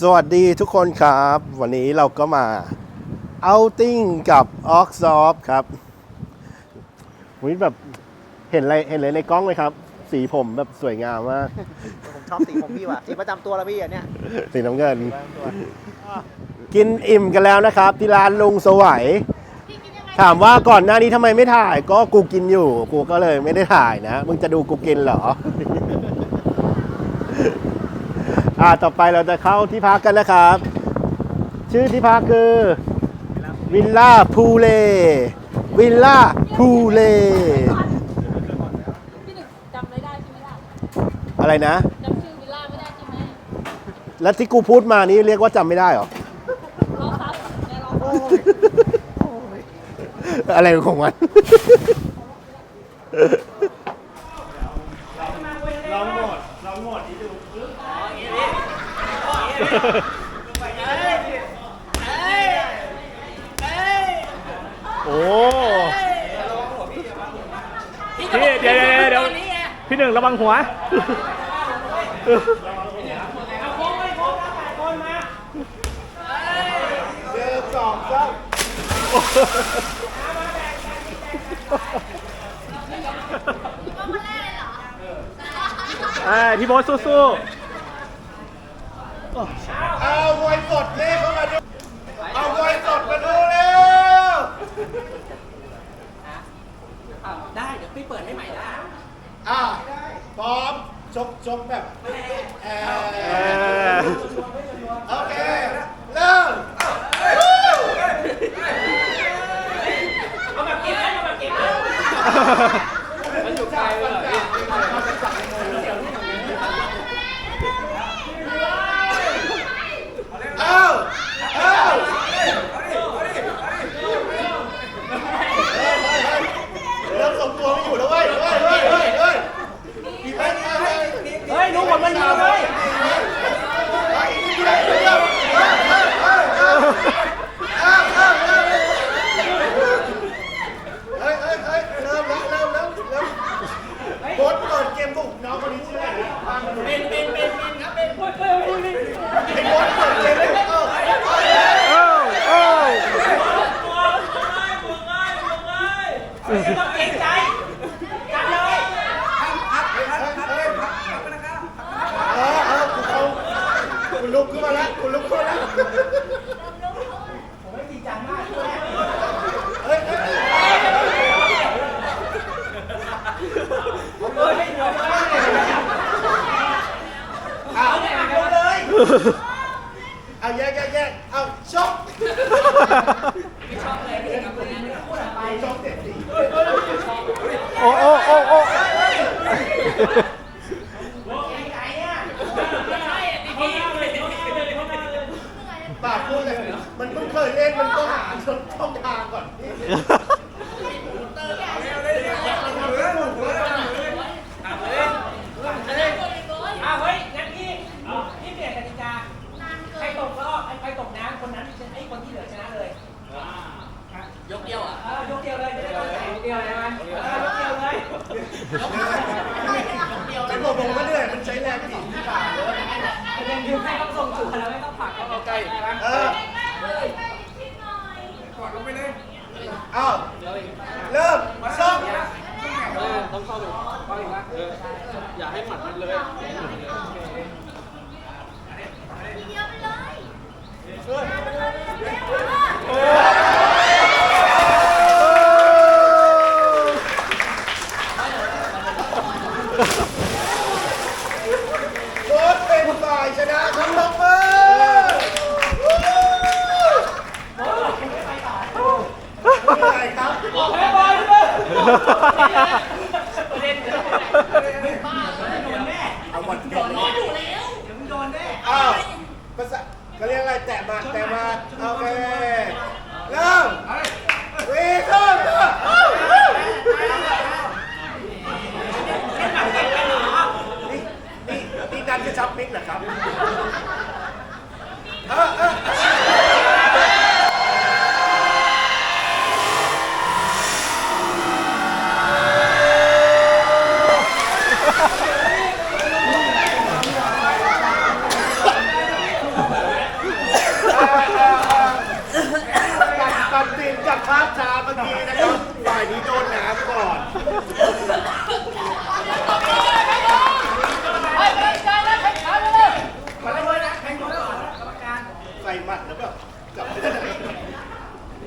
สวัสดีทุกคนครับ วันนี้เราก็มาเอาติ้งกับออกซอฟครับวันนี้แบบเห็นอะไรเห็นอะไรในกล้องไหมครับ สีผมแบบสวยงามมาก ผมชอบสีผมพี่ว่ะสีประจำตัวแล้วพี่อันเนี้ยสีน้ำเงินประจำตัวกินอิ่มกันแล้วนะครับ ที่ร้านลุงสวัยถามว่าก่อนหน้านี้ทำไมไม่ถ่าย ก็กูกินอยู่ กูก็เลยไม่ได้ถ่ายนะ มึงจะดูกูกินเหรอ อ่าต่อไปเราจะเข้าที่พักกันนะครับ ชื่อที่พักคือวิลล่าพูเลวิลล่าพูเลพี่หนึ่งจำไม่ได้ใช่ไหมล่ะอะไรนะ จำชื่อวิลล่าไม่ได้ใช่ไหมแล้วที่กูพูดมานี้เรียกว่าจำไม่ได้เหรอ รอซับในรอซับอะไรของมัน โอ้พี่เดี๋ยวเดี๋ยวเดี๋ยวพี่หนึ่งระวังหัวเอ้ยพี่โบ๊ทสู้ เอามวยสดนี่เข้ามาดู เอามวยสดมาดูเร็ว ได้เดี๋ยวพี่เปิดให้ใหม่ได้อะพร้อมชกชกแบบเอๆอเออโอเค เริ่ม เอาเอาเริ่มสมตัวไม่อยู่แล้วเว้ยเฮ้ยเฮ้ยเฮ้ยเฮ้ยเฮ้ยเฮ้ย เฮ้ยลูกผมมันยิงเลย เฮ้ยเฮ้ยเฮ้ยเริ่มแล้วเริ่มแล้วเริ่มโค้ชเปิดเกมบุกน้องคนนี้ชื่ออะไรนะฟังดูเป็นเป็นเป็นเป็นครับเป็นโค้ชเปิดเกมบุกเออ โอ้โอ้ เออเออกูเขาคุณลุกขึ้นมาแล้วคุณลุกขึ้นมาแล้วผมไม่จริงจังมากเฮ้ยเฮ้ยเอา เลยเอาแยกแยกแยกเอาชกชกเจ็ดสี่โอ้โอ้โอ้โอ้ปากพูดเลยมันเพิ่งเคยเล่นมันก็หาช่องช่องทางก่อนพี่ อ่าเฮ้ยงั้นพี่พี่เปลี่ยนกติกา ใครตกรอบใครตกน้ำคนนั้นไอ้คนที่เหลือชนะเลย ยกเดียวอะเออยกเดียวเลยไม่ได้ต้องแต่ยกเดียวเลยไหมเออยกเดียวเลย ไอ้บอกผมว่าเหนื่อยมันใช้แรงผิดที่ปากเลย เรียนยืมให้ต้องส่งจุดแล้วไม่ต้องผลักเข้าใกล้ เออ อ้าวเริ่มซ่อมต้องเข้าดูเข้าอีกนะอย่าให้หมัดมันเลยโค้ชเป็นฝ่ายชนะครับลงมือเหนื่อยครับ แพ้บอล เลยเอาวันเดียวอ้าวภาษาเขาเรียกอะไรแตะมาแตะมาโอเคเริ่มวีเริ่มเริ่มนี่นี่นี่นันจะชับมิกเหรอครับเออเออ ฝ่ายนี้โดนน้ำก่อนเฮ้ยเฮ้ยใจแล้วแข่งขันเลยมาเลยนะแข่งขันก่อนกรรมการใส่หมัดแล้วแบบจับไม่ได้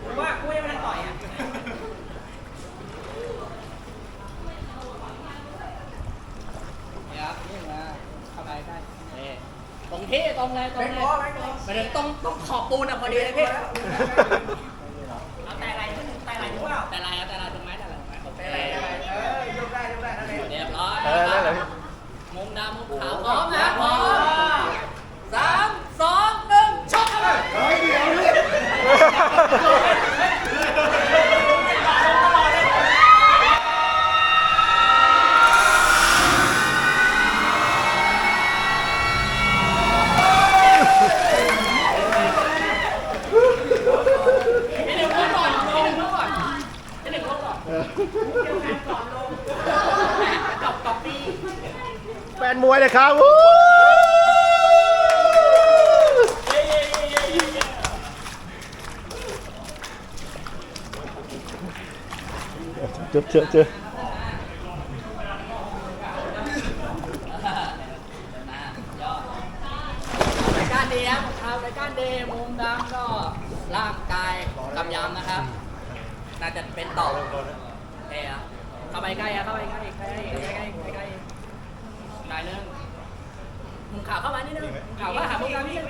ผมว่ากูยังไม่ได้ต่อยอะครับนี่มาเข้าไปได้นี่ตรงที่ตรงเลยตรงเลยไปถึงตรงตรงขอบปูนอะพอดีเลยพี่ เอาแต่อะไรขึ้นแต่อะไรรู้เปล่า แต่ลายเอาแต่ลายตรงไหมแต่ลายตรงไหมโอเค แต่อะไรเออยกได้ยกได้นั่นเอง เรียบร้อย เออนั่นแหละ มุมดำมุมขาวพร้อมนะพร้อมสามสองหนึ่งชกกันเลย เฮ้ยเดี๋ยวเนี่ย พี่หนึ่งพูดก่อนพี่หนึ่งพูดก่อนพี่หนึ่งพูดก่อนจบจบปี แฟนมวยเลยครับเจอเจอเจอ รายการดีครับครับรายการดีมุมดำก็ร่างกายกำยำนะครับ น่าจะเป็นต่อโอเคครับเข้าไปใกล้อะเข้าไปใกล้ใกล้ใกล้ใกล้ใกล้ใกล้ หน่อยนึงมุมขาวเข้ามานิดนึงมุมขาวเข้าหามุมดำนิดนึง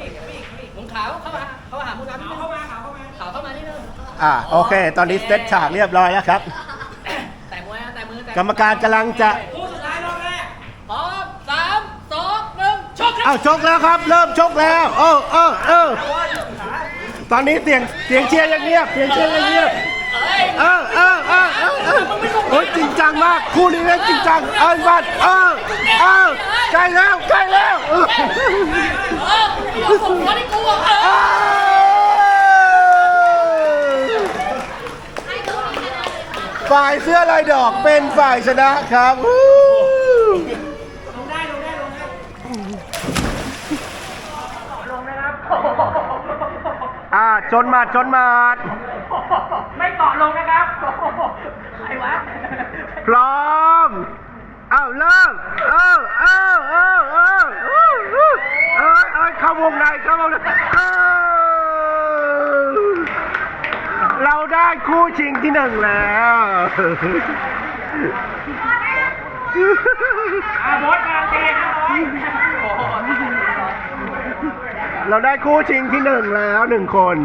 มุมขาวเข้ามาเข้าหามุมดำนิดนึงเข้ามาเข้ามาขาวเข้ามานิดนึงอ่าโอเค ตอนนี้เซตฉากเรียบร้อยแล้วครับ แต่มวยนะแต่มือแต่กรรมการกำลังจะคู่สุดท้ายรอบแรกพร้อมสามสองหนึ่งชกครัเอาบชกแล้วครับ เริ่มชกแล้วเออเออเออตอนนี้เสียงเสียงเชียร์ยังเงียบเสียงเชียร์ยังเงียบเอ้ยเออเออเออเออเโอ้ยจริงจังมากคู่นี้เล่นจริงจังเออบัดเออเออใกล้แล้วใกล้แล้วเออเออเดี๋ยวส่งหัวให้กูอะเออฝ่ายเสื้อลายดอกเป็นฝ่ายชนะครับลงได้ลงได้ลงได้ลงนะครับอ่าชนมาดชนมา ไม่เกาะลงนะครับ วะพร้อม เอาเริ่มเอาเอาเอาเอาเอาเอาเอาเข้าวงในเข้าวงในเอาเราได้คู่ชิงที่หนึ่งแล้วบอสมาเจ๊นะบเราได้คู่ชิงที่หนึ่งแล้วหนึ่งคน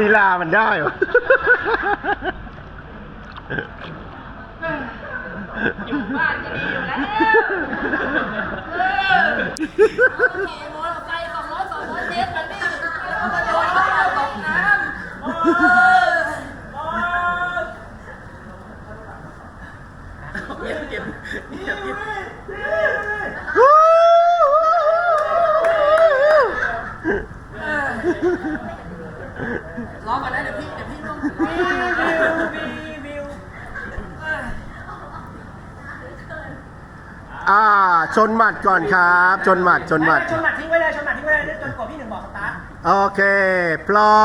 ลีลามันได้ อยู่บ้านจะดีอยู่แล้วขี่มอเตอร์ไซค์สองร้อยสองร้อยเมตรกันนี่แล้วมาโดนเขาตกน้ำเก็บเก็บเก็บเก็บ รอก่อนนะเดี๋ยวพี่เดี๋ยวพี่ต้อง อ่า ชนหมัด ก่อนครับ ชนหมัดชนหมัด ชนหมัดทิ้งไว้เลยชนหมัดทิ้งไว้เลยจนกว่าพี่หนึ่งบอกสตาร์ทโอเค พร้อ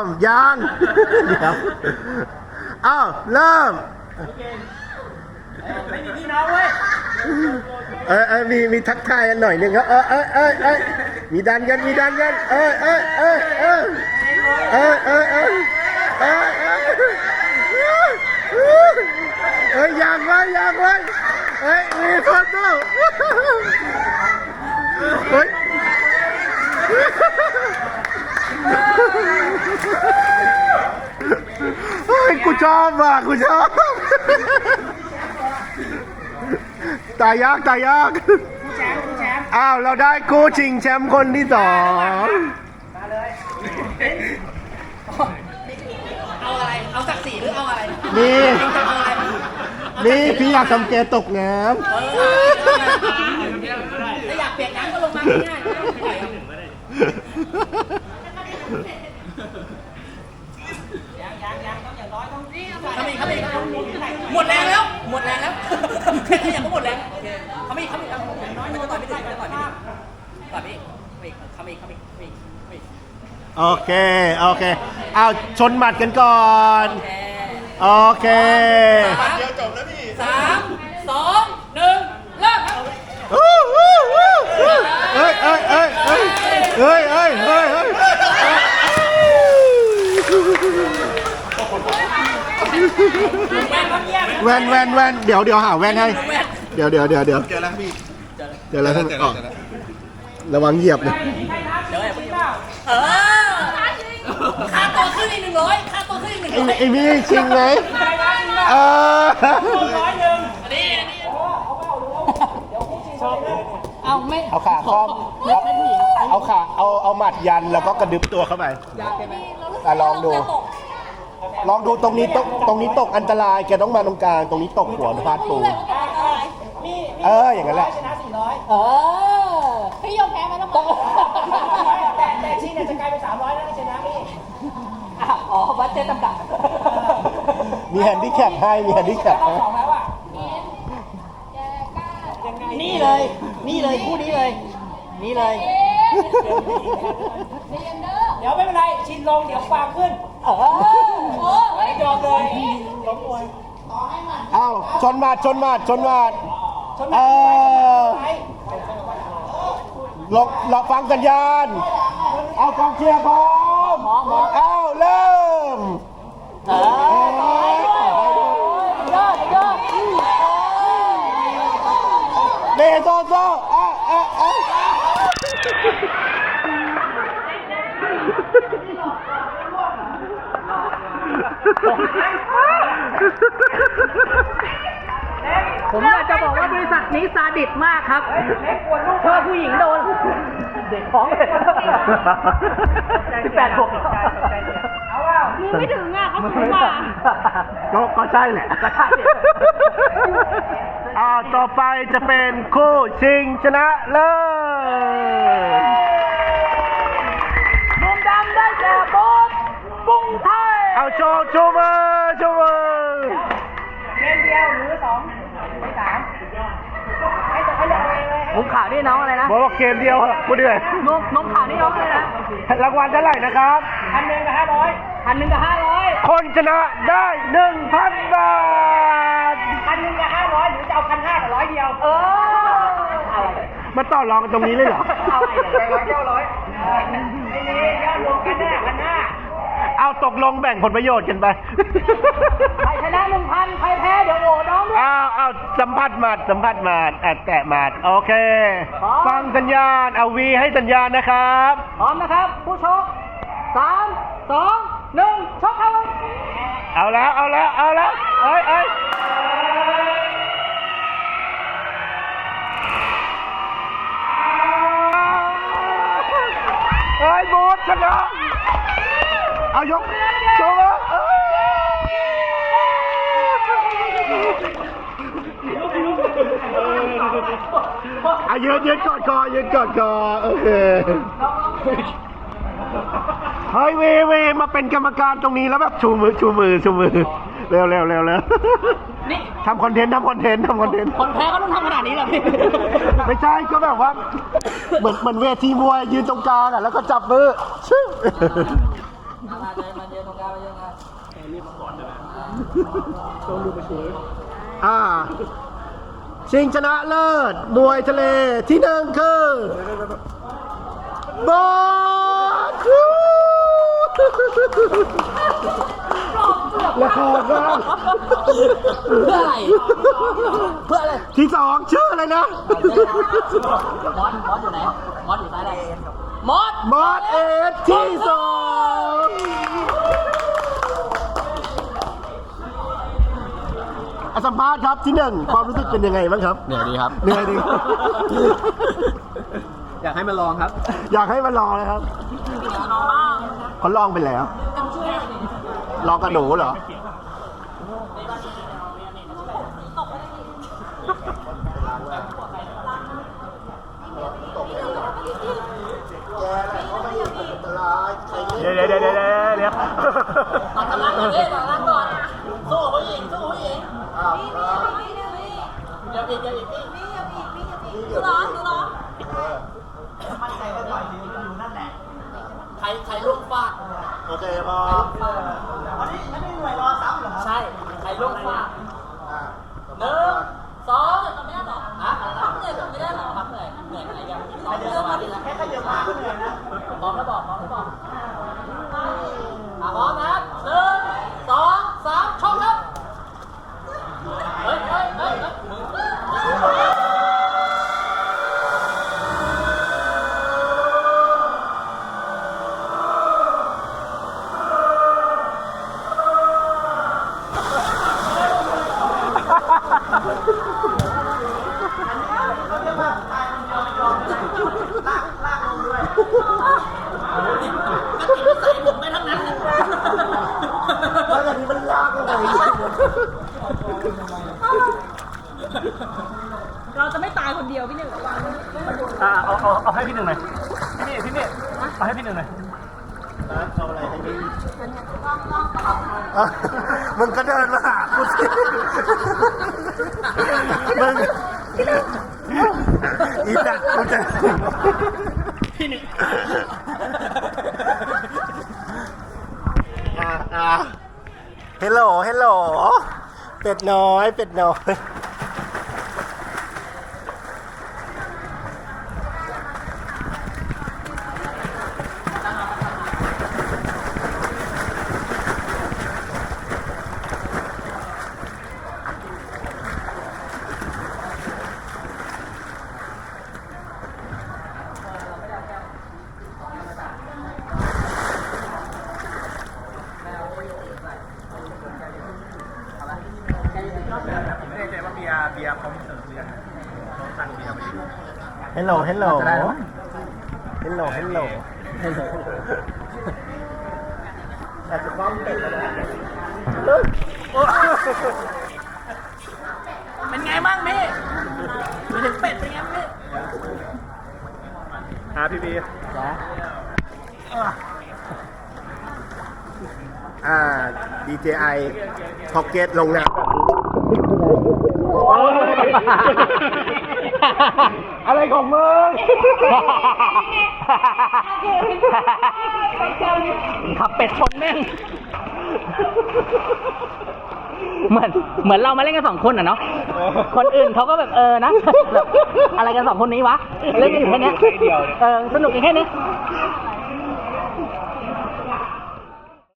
มยังเดี๋ยวอ้าวเริ่มไม่มีพี่น้องเว้ยเออเออมีมีทักทายกันหน่อยหนึ่งครับเออเออเออเออมีดันกันมีดันกันเออเออเออเออเออเออเออเออเออเอ้ยยังไว้ยังไว้ เฮ้ยมีคนดูเฮ้ยเฮ้ยกูชอบว่ะกูชอบ ตายยากตายยากแชมป์คุณแชมป์อ้าว เราได้คู่ชิงแชมป์คนที่สองมาเลยเอาอะไร เอาศักดิ์ศรีหรือเอาอะไรนี่เอาอะไร นี่พี่อยากทำเกตตกน้ถ้าอยากเปลี่ยนน้ำก็ลงมาง่ายๆไม่ต้องปล่อยเอายังยังยังต้องอย่างน้อยต้องนี่เขามีเขามีเขามีหมดแรงแล้ว หมดแรงแล้วแค่ขยับก็หมดแรงโอเคเขามีเขามีเขามีอย่างน้อยมันจะต่อยไม่ได้ต่อยไม่ได้ต่อยไม่ได้เขามีเขามีเขามีเขามีเขามีโอเค โอเค เอาชนหมัดกันก่อน โอเค สามสองหนึ่งเริ่มครับเฮ้ยเฮ้ยเฮ้ยเฮ้ยเฮ้ยเฮ้ยเฮ้ยเฮ้ยเฮ้ยเฮ้ยแม่เขาเงียบแวนแวนแวนเดี๋ยวเดี๋ยวหาแวนให้แว่นเดี๋ยวเดี๋ยวเดี๋ยวเดี๋ยวเจอแล้วพี่เดี๋ยวแล้วท่านออกระวังเหยียบนะเดี๋ยวไอ้พวกนี้เออค่าตัวขึ้นอีกหนึ่งร้อยค่า อีกหนึ่งไอ้ร้อยไอ้นี่จริงไหมเออร้อยหนึ่งอันนี้อันนี้เอาไม่เอาขาคอมเอาเอาขาเอาเอาหมัดยันแล้วก็กระดึบตัวเข้าไปอะลองดู ลองดูตรงนี้ตกตรงนี้ตกอันตรายแกต้องมาตรงกลางตรงนี้ตกหัวพาดปูนี่เอออย่างนั้นแหละชนะสี่ร้อยเออพี่ยอมแพ้ไหมล่ะบอกแต่แต่ชิงเนี่ยจะกลายเป็นสามร้อยแล้วที่ชนะพี่อ๋อบัตเจ็ตจำกัด มีแฮนดิแคปให้มีแฮนดิแคปรอบให้สองแล้วอะนี่เลย นี่เลยคู่นี้เลย นี่เลยเรียนเด้อเดี๋ยวไม่เป็นไร ชินลง เดี๋ยวฟางขึ้น เออโอ้ยยอมเลยล้มมวยเอ้าชนหมัดชนหมัดชนหมัดชนเออไปหลบหลบฟังสัญญาณ เอากองเชียร์พร้อม เอาเริ่มเออ ยอดยอด เดโซโซอะอะอะผมอยากจะบอกว่าบริษัทนี้ซาดิสมากครับชอบผู้หญิงโดน เด็กของเลยสิบแปดขวบเอาว่ามือไม่ถึงอะเขาถึงกว่าก็ก็ใช่แหละก็ใช่ อ่าต่อไปจะเป็นคู่ชิงชนะเลิศมุมดำได้แก่โบสบุ้งไทยเอาโชว์โชว์มือโชว์มือเกมเดียวหรือสองหรือสามให้ตัวให้เลือกเองเลยมุมขาวนี่น้องอะไรนะบอกว่าเกมเดียวเหรอกูเหนื่อยนมนมขาวนี่น้องอะไรนะรางวัลเท่าไหร่นะครับพันหนึ่งกับห้าร้อยพันหนึ่งกับห้าร้อยคนชนะได้หนึ่งพันบาท พันหนึ่งกับห้าร้อยหรือจะ เอาพันห้ากับร้อยเดียวเอออะไรมาต่อรองกันตรงนี้เลยเหรออะไรเนี่ยไปร้อยเก้าร้อยไม่มียอดรวมกันแน่พันห้าเอาตกลงแบ่งผลประโยชน์กันไป ใครชนะหนึ่งพันใครแพ้เดี๋ยวโอ้น้องด้วย อ้าวอ้าวสัมผัสหมัดสัมผัสหมัดอะแตะหมัดโอเค พร้อม ฟังสัญญาณเอาวีให้สัญญาณนะครับ พร้อมนะครับ ผู้ชกสามสองหนึ่งชกครับเอาแล้วเอาแล้วเอาแล้วเอ้ยเอ้ย เอ้ยโบสชนะเอายกโชว์มาเอ้ยอะยืนยืนกอดคอยืนกอดคอโอเคเฮ้ยเวเวมาเป็นกรรมการตรงนี้แล้วแบบชูมือชูมือชูมือเร็วเร็วเร็วเร็ว ทำคอนเทนต์ทำคอนเทนต์ทำคอนเทนต์ คนแพ้ก็ต้องทำขนาดนี้เหรอพี่ ไม่ใช่ก็แบบว่า เหมือนเหมือนเวทีมวยยืนตรงกลางอะแล้วก็จับมือชึ้งมาเดินมาเดินตรงกลางมาเดินมาอ่าชิงชนะเลิศมวยทะเลที่หนึ่งคือบอส ละครบ้างเพื่ออะไร เพื่ออะไรที่สองชื่ออะไรนะ มอสมอสอยู่ไหนมอสอยู่ซ้ายใดมอสบอสเอสที่สองอะสัมภาษณ์ครับที่หนึ่งความรู้สึกเป็นยังไงบ้างครับ เหนื่อยดีครับ เหนื่อยดิอยากให้มาลองครับ อยากให้มาลองเลยครับเขาลองไปแล้ว รอกระหนูเหรอ เดี๋ยวเดี๋ยวเดี๋ยวเดี๋ยวเดี๋ยวตัดกำลังก่อนเลยตัดกำลังก่อนสู้ผู้หญิงสู้ผู้หญิงนี่นี่นี่นี่นี่อย่าผิดอย่าผิดนี่นี่อย่าผิดนี่อย่าผิดดูร้อนดูร้อน รใครลุกงฟาโอเคพออันนี้อันนี้หน่วยรอซ้ำเหรอใช่ใครลุกฟาาหนึ่งสองจำไม่ได้หรอฮะจำไม่ได้หรอครับเหนื่อยเหนื่อยอะไรกันสองเรื่องมาที่แค่ขยับมาเหนื่อยนะบอกแล้วบอก แล้วอย่างนี้มันลากลงไปเราจะไม่ตายคนเดียวพี่หนึ่งเอาเอาเอาให้พี่หนึ่งหน่อยพี่นี่พี่นี่เอาให้พี่หนึ่งหน่อยเอาอะไรให้พี่มันก็เดินมาหาคุณสิ มึงอีจัดกูจะพี่หนึ่งอะอะเฮลโหลเฮลโหลเป็ดน้อย เป็ดน้อย ไม่แน่ใจว่าเบียร์เบียร์เขาเสิร์ฟหรือยังเขาสั่งเบียร์มาดิ เฮลโหลเฮลโหลจะได้เหรอเฮลโหลเฮลโหลอาจจะความเป็ดก็ได้เป็นไงบ้างพี่ไปถึงเป็ดเป็นไงบ้างพี่หาพี่บีอ่า DJI Pocket ลงน้ำแบบนี้ อะไรของมึงขับเป็ดชนแม่ง เหมือนเหมือนเรามาเล่นกันสองคนอะเนาะ คนอื่นเขาก็แบบเออนะแบบอะไรกันสองคนนี้วะ เล่นกันอยู่แค่เนี้ยเออสนุกกันแค่นี้